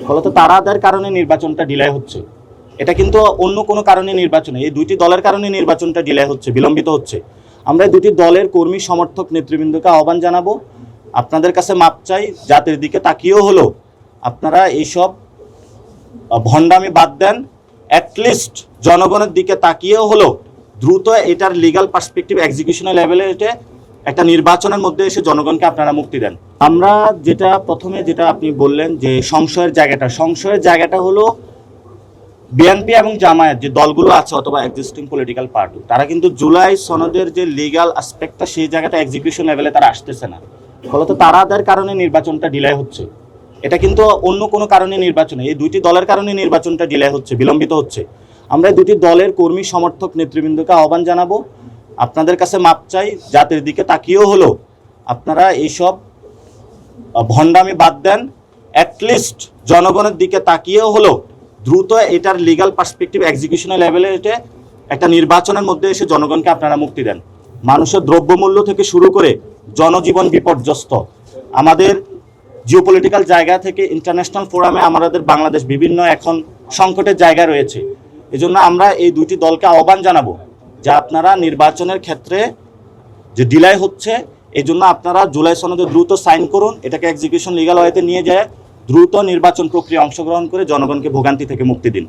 ফলত তারাদের কারণে নির্বাচনটা ডিলে হচ্ছে। এটা কিন্তু অন্য কোনো কারণে নির্বাচনে এই দুইটি দলের কারণে নির্বাচনটা ডিলে হচ্ছে, বিলম্বিত হচ্ছে। আমরা দুটি দলের কর্মী, সমর্থক, নেতৃবৃন্দকে আহ্বান জানাব। আপনাদের কাছে মাপ চাই, জাতির দিকে তাকিয়েও হলো। আপনারা এইসব ভণ্ডামি বাদ দেন। অ্যাটলিস্ট জনগণের দিকে তাকিয়েও হলো। দ্রুত এটার লিগাল পার্সপেক্টিভ এক্সিকিউশনাল লেভেলে এটা একটা নির্বাচনের মধ্যে এসে জনগণকে আপনারা মুক্তি দেন। আমরা যেটা প্রথমে যেটা আপনি বললেন যে সংশয়ের জায়গাটা সংশয়ের জায়গাটা হলো বিএনপি এবং জামায়াত যে দলগুলো আছে অথবা এক্সিস্টিং পলিটিক্যাল পার্টি তারা কিন্তু জুলাই সনদের যে লিগ্যাল অ্যাসপেক্টটা সেই জায়গাটা এক্সিকিউশন লেভেলে তারা আসতেছে না। ফলত তারাদের কারণে নির্বাচনটা ডিলে হচ্ছে। এটা কিন্তু অন্য কোনো কারণে নির্বাচনে এই দুইটি দলের কারণে নির্বাচনটা ডিলে হচ্ছে, বিলম্বিত হচ্ছে। আমরা দুটি দলের কর্মী সমর্থক নেতৃবৃন্দকে আহ্বান জানাব আপনাদের কাছে মাপ চাই, জাতির দিকে তাকিয়েও হলো আপনারা এইসব ভণ্ডামি বাদ দেন। অ্যাটলিস্ট জনগণের দিকে তাকিয়েও হলো দ্রুত এটার লিগাল পার্সপেক্টিভ এক্সিকিউশনাল লেভেলে এটা একটা নির্বাচনের মধ্যে এসে জনগণকে আপনারা মুক্তি দেন। মানুষের দ্রব্যমূল্য থেকে শুরু করে জনজীবন বিপর্যস্ত। আমাদের জিওপলিটিক্যাল জায়গা থেকে ইন্টারন্যাশনাল ফোরামে আমাদের বাংলাদেশ বিভিন্ন এখন সংকটের জায়গা রয়েছে। এজন্য আমরা এই দুইটি দলকে আহ্বান জানাব যে আপনারা নির্বাচনের ক্ষেত্রে যে ডিলাই হচ্ছে এই জন্য আপনারা জুলাই সনদে দ্রুত সাইন করুন, এটাকে এক্সিকিউশন লিগাল ওয়েতে নিয়ে যায়, দ্রুত নির্বাচন প্রক্রিয়া অংশগ্রহণ করে জনগণকে ভোগান্তি থেকে মুক্তি দিন।